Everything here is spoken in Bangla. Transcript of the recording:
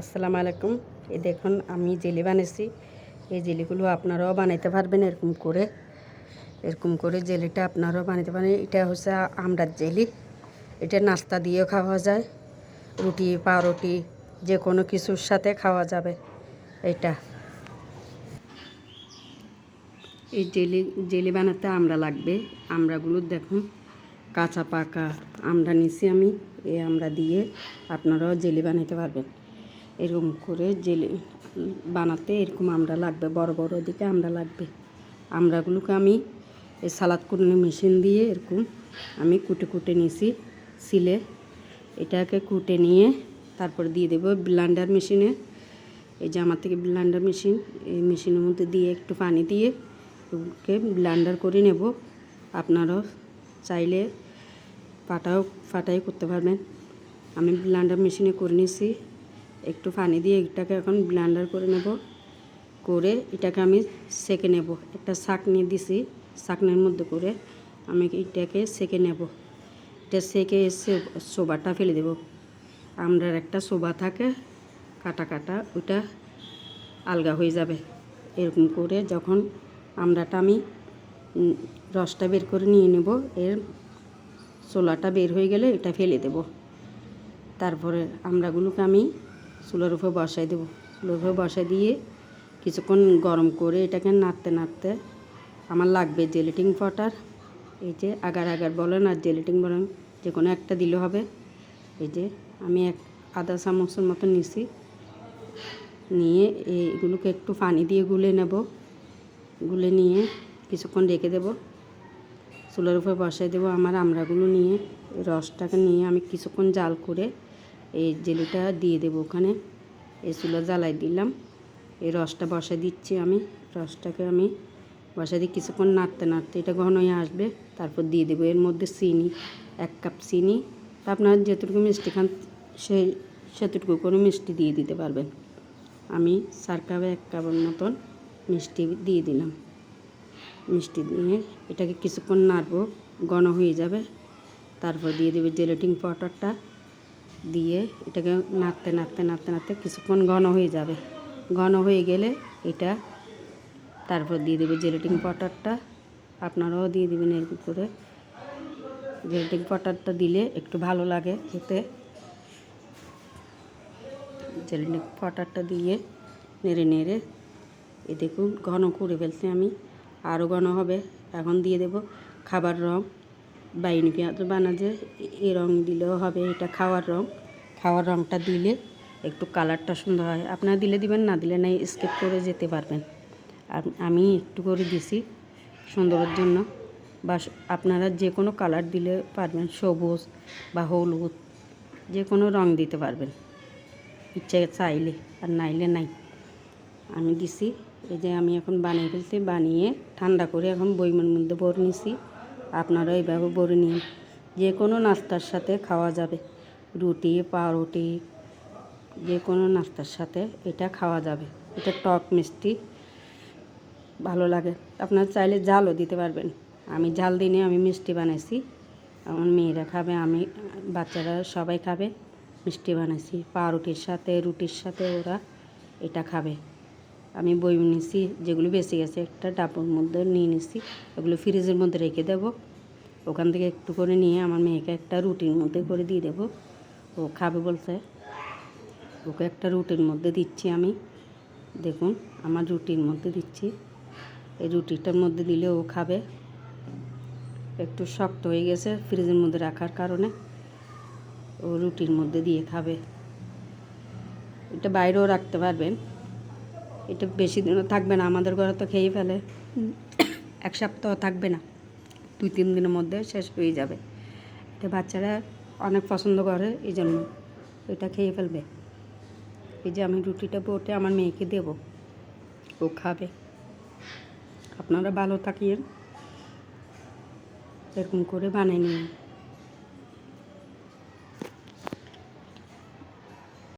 আসসালামু আলাইকুম। এই দেখুন, আমি জেলি বানিয়েছি এই জেলিগুলো আপনারাও বানাইতে পারবেন এরকম করে। এরকম করে জেলিটা আপনারাও বানাইতে পারেন। এটা হচ্ছে আমড়ার জেলি। এটা নাস্তা দিয়েও খাওয়া যায়। রুটি, পাউরুটি যে কোনো কিছুর সাথে খাওয়া যাবে। এটা। এই জেলি জেলি বানাতে আমরা লাগবে। আমড়াগুলো দেখুন, কাঁচা পাকা আমরা নিছি আমি। এই আমরা দিয়ে আপনারাও জেলি বানাইতে পারবেন। এরকম করে জেলে, বানাতে এরকম আমরা লাগবে, বড় বড় দিকে আমরা লাগবে। আমরাগুলোকে আমি এই সালাদ কুটনি মেশিন দিয়ে এরকম আমি কুটে কুটে নিছি, সিলে। এটাকে কুটে নিয়ে তারপর দিয়ে দেবো ব্লান্ডার মেশিনে। এই যে আমার থেকে ব্লান্ডার মেশিন, এই মেশিনের মধ্যে দিয়ে একটু পানি দিয়ে ওকে ব্লান্ডার করে নেব। আপনারাও চাইলে পাটাও, ফাটাই করতে পারবেন। আমি ব্লান্ডার মেশিনে করে নিয়েছি একটু পানি দিয়ে এটাকে এখন ব্লান্ডার করে নেব। করে এটাকে আমি সেকে নেব। একটা শাকনি দিছি শাকনির মধ্যে করে আমি এটাকে সেকে নেব। এটা সেকে এসে সোবাটা ফেলে দেব। আমরার একটা সোবা থাকে, কাটা কাটা, ওইটা আলগা হয়ে যাবে। এরকম করে যখন আমরাটা আমি রসটা বের করে নিয়ে নেব, এর ছোলাটা বের হয়ে গেলে এটা ফেলে দেব। তারপরে আমরাগুলোকে আমি চুলার উপর বসাই দেবো। চুলার উপর বসাই দিয়ে কিছুক্ষণ গরম করে এটাকে নাড়তে নাড়তে আমার লাগবে জেলেটিং পটার এই যে আগার আগার বলেন আর জেলেটিং বলেন যে কোনো একটা দিলে হবে। এই যে আমি এক আধা চামচের মতো নিছি। নিয়ে এইগুলোকে একটু পানি দিয়ে গুলে নেব। গুলে নিয়ে কিছুক্ষণ রেখে দেব। চুলার উপর বসাই দেবো আমার আমড়াগুলো নিয়ে। রসটাকে নিয়ে আমি কিছুক্ষণ জাল করে এই জেলিটা দিয়ে দেবো ওখানে। এই চুলা জ্বালাই দিলাম। এই রসটা বসাই দিচ্ছি আমি। রসটাকে আমি বসাই দিয়ে কিছুক্ষণ নাড়তে নাড়তে এটা ঘন হয়ে আসবে। তারপর দিয়ে দেবো এর মধ্যে চিনি, এক কাপ চিনি। তা আপনার যেটুকু মিষ্টি খান সেই সেটুকু করে মিষ্টি দিয়ে দিতে পারবেন। আমি চার কাপে, এক কাপের মতন মিষ্টি দিয়ে দিলাম। মিষ্টি দিয়ে এটাকে কিছুক্ষণ নাড়বো, ঘন হয়ে যাবে। তারপর দিয়ে দেবে জেলেটিং পাউডারটা। দিয়ে এটাকে নাড়তে নাড়তে নাড়তে নাড়তে কিছুক্ষণ ঘন হয়ে যাবে। ঘন হয়ে গেলে এটা তারপর দিয়ে দেবে জেলেটিং পাউডারটা আপনারাও দিয়ে দেবেন এরকম করে। জেলেটিং পাউডারটা দিলে একটু ভালো লাগে খেতে। জেলেটিং পাউডারটা দিয়ে নেড়ে নেড়ে এ দেখুন ঘন করে ফেলছি আমি। আরও ঘন হবে। এখন দিয়ে দেব খাবার রং। বাইনি পেঁয়াজ বানা যে এ রং দিলেও হবে, এটা খাওয়ার রং। খাওয়ার রংটা দিলে একটু কালারটা সুন্দর হয়। আপনারা দিলে দিবেন, না দিলে নাই স্কেপ করে যেতে পারবেন। আমি একটু করে দিছি সুন্দরের জন্য। বা আপনারা যে কোনো কালার দিলে পারবেন, সবুজ বা হলুদ যে কোনো রং দিতে পারবেন। ইচ্ছে চাইলে, আর নাইলে নাই। আমি দিছি, এই যে আমি এখন বানিয়ে ফেলছি, বানিয়ে ঠান্ডা করে এখন বইমের মধ্যে ভরে নিছি। আপনারা এইভাবে ভরে নিন। যে কোনো নাস্তার সাথে খাওয়া যাবে। রুটি, পাউরুটি যে কোনো নাস্তার সাথে এটা খাওয়া যাবে। এটা টক মিষ্টি, ভালো লাগে। আপনারা চাইলে জালও দিতে পারবেন। আমি জাল দিনে আমি মিষ্টি বানাইছি। আমার মেয়েরা খাবে, আমি, বাচ্চারা সবাই খাবে, মিষ্টি বানাইছি। পাউরুটির সাথে, রুটির সাথে ওরা এটা খাবে। আমি বই নিছি, যেগুলো বেঁচে গেছে, একটা ডাবুর মধ্যে নিয়ে নিছি ওগুলো ফ্রিজের মধ্যে রেখে দেবো। ওখান থেকে একটু করে নিয়ে আমার মেয়েকে একটা রুটির মধ্যে করে দিয়ে দেবো। ও খাবে বলছে। ওকে একটা রুটির মধ্যে দিচ্ছি আমি। দেখুন, আমার রুটির মধ্যে দিচ্ছি। এই রুটিটার মধ্যে দিলে ও খাবে। একটু শক্ত হয়ে গেছে ফ্রিজের মধ্যে রাখার কারণে। ও রুটির মধ্যে দিয়ে খাবে। এটা বাইরেও রাখতে পারবেন। এটা বেশি দিনও থাকবে না, আমাদের ঘরে তো খেয়ে ফেলে। এক সপ্তাহ থাকবে না, দুই তিন দিনের মধ্যে শেষ হয়ে যাবে। এটা বাচ্চারা অনেক পছন্দ করে, এই জন্য এটা খেয়ে ফেলবে। এই যে আমি রুটিটা বটে, আমার মেয়েকে দেব, ও খাবে। আপনারা ভালো থাকিয়েন এরকম করে বানিয়ে নিন।